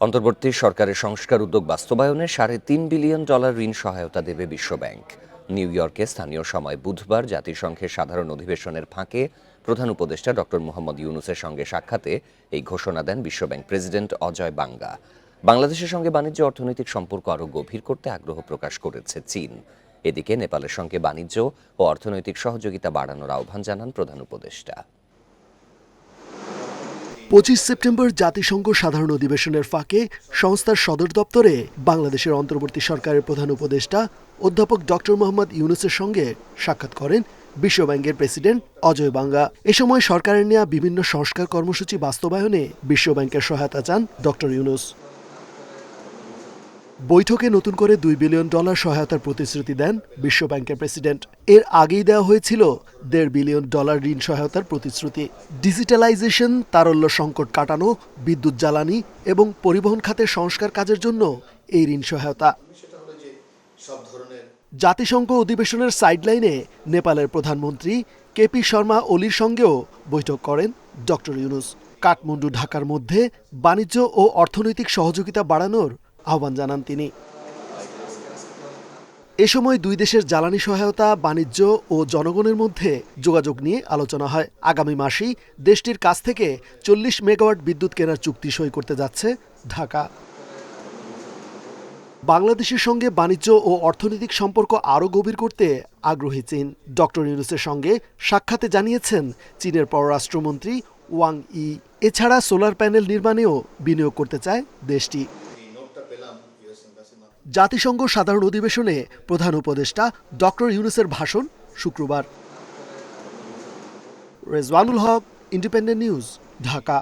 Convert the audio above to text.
অন্তর্বর্তী সরকারের সংস্কার উদ্যোগ বাস্তবায়নে সাড়ে তিন বিলিয়ন ডলার ঋণ সহায়তা দেবে বিশ্বব্যাংক নিউ ইয়র্কে স্থানীয় সময় বুধবার জাতিসংঘের সাধারণ অধিবেশনের ফাঁকে প্রধান উপদেষ্টা ডক্টর মোহাম্মদ ইউনুসের সঙ্গে সাক্ষাতে এই ঘোষণা দেন বিশ্বব্যাংক প্রেসিডেন্ট অজয় বাঙ্গা বাংলাদেশের সঙ্গে বাণিজ্য অর্থনৈতিক সম্পর্ক আরও গভীর করতে আগ্রহ প্রকাশ করেছে চীন। এদিকে নেপালের সঙ্গে বাণিজ্য ও অর্থনৈতিক সহযোগিতা বাড়ানোর আহ্বান জানান প্রধান উপদেষ্টা। পঁচিশ সেপ্টেম্বর জাতিসংঘ সাধারণ অধিবেশনের ফাঁকে সংস্থার সদর দপ্তরে বাংলাদেশের অন্তর্বর্তী সরকারের প্রধান উপদেষ্টা অধ্যাপক ডক্টর মোহাম্মদ ইউনুসের সঙ্গে সাক্ষাৎ করেন বিশ্বব্যাংকের প্রেসিডেন্ট অজয় বাঙ্গা এ সময় সরকারের নেওয়া বিভিন্ন সংস্কার কর্মসূচি বাস্তবায়নে বিশ্বব্যাংকের সহায়তা চান ডক্টর ইউনুস। বৈঠকে নতুন করে দুই বিলিয়ন ডলার সহায়তার প্রতিশ্রুতি দেন বিশ্বব্যাংকের প্রেসিডেন্ট। এর আগেই দেওয়া হয়েছিল দেড় বিলিয়ন ডলার ঋণ সহায়তার প্রতিশ্রুতি। ডিজিটালাইজেশন, তারল্য সংকট কাটানো, বিদ্যুৎ জ্বালানি এবং পরিবহন খাতের সংস্কার কাজের জন্য এই ঋণ সহায়তা। জাতিসংঘ অধিবেশনের সাইডলাইনে নেপালের প্রধানমন্ত্রী কেপি শর্মা ওলির সঙ্গেও বৈঠক করেন ডক্টর ইউনুস। কাঠমান্ডু ঢাকার মধ্যে বাণিজ্য ও অর্থনৈতিক সহযোগিতা বাড়ানোর আহ্বান জানান তিনি। এ সময় দুই দেশের জ্বালানি সহায়তা, বাণিজ্য ও জনগণের মধ্যে যোগাযোগ নিয়ে আলোচনা হয়। আগামী মাসেই দেশটির কাছ থেকে চল্লিশ মেগাওয়াট বিদ্যুৎ কেনার চুক্তি সই করতে যাচ্ছে ঢাকা। বাংলাদেশের সঙ্গে বাণিজ্য ও অর্থনৈতিক সম্পর্ক আরও গভীর করতে আগ্রহী চীন। ডক্টর ইউনুসের সঙ্গে সাক্ষাতে জানিয়েছেন চীনের পররাষ্ট্রমন্ত্রী ওয়াং ই। এছাড়া সোলার প্যানেল নির্মাণেও বিনিয়োগ করতে চায় দেশটি। জাতিসংঘ সাধারণ অধিবেশনে প্রধান উপদেষ্টা ডক্টর ইউনুসের ভাষণ শুক্রবার। Rezwanul Haque Independent News Dhaka.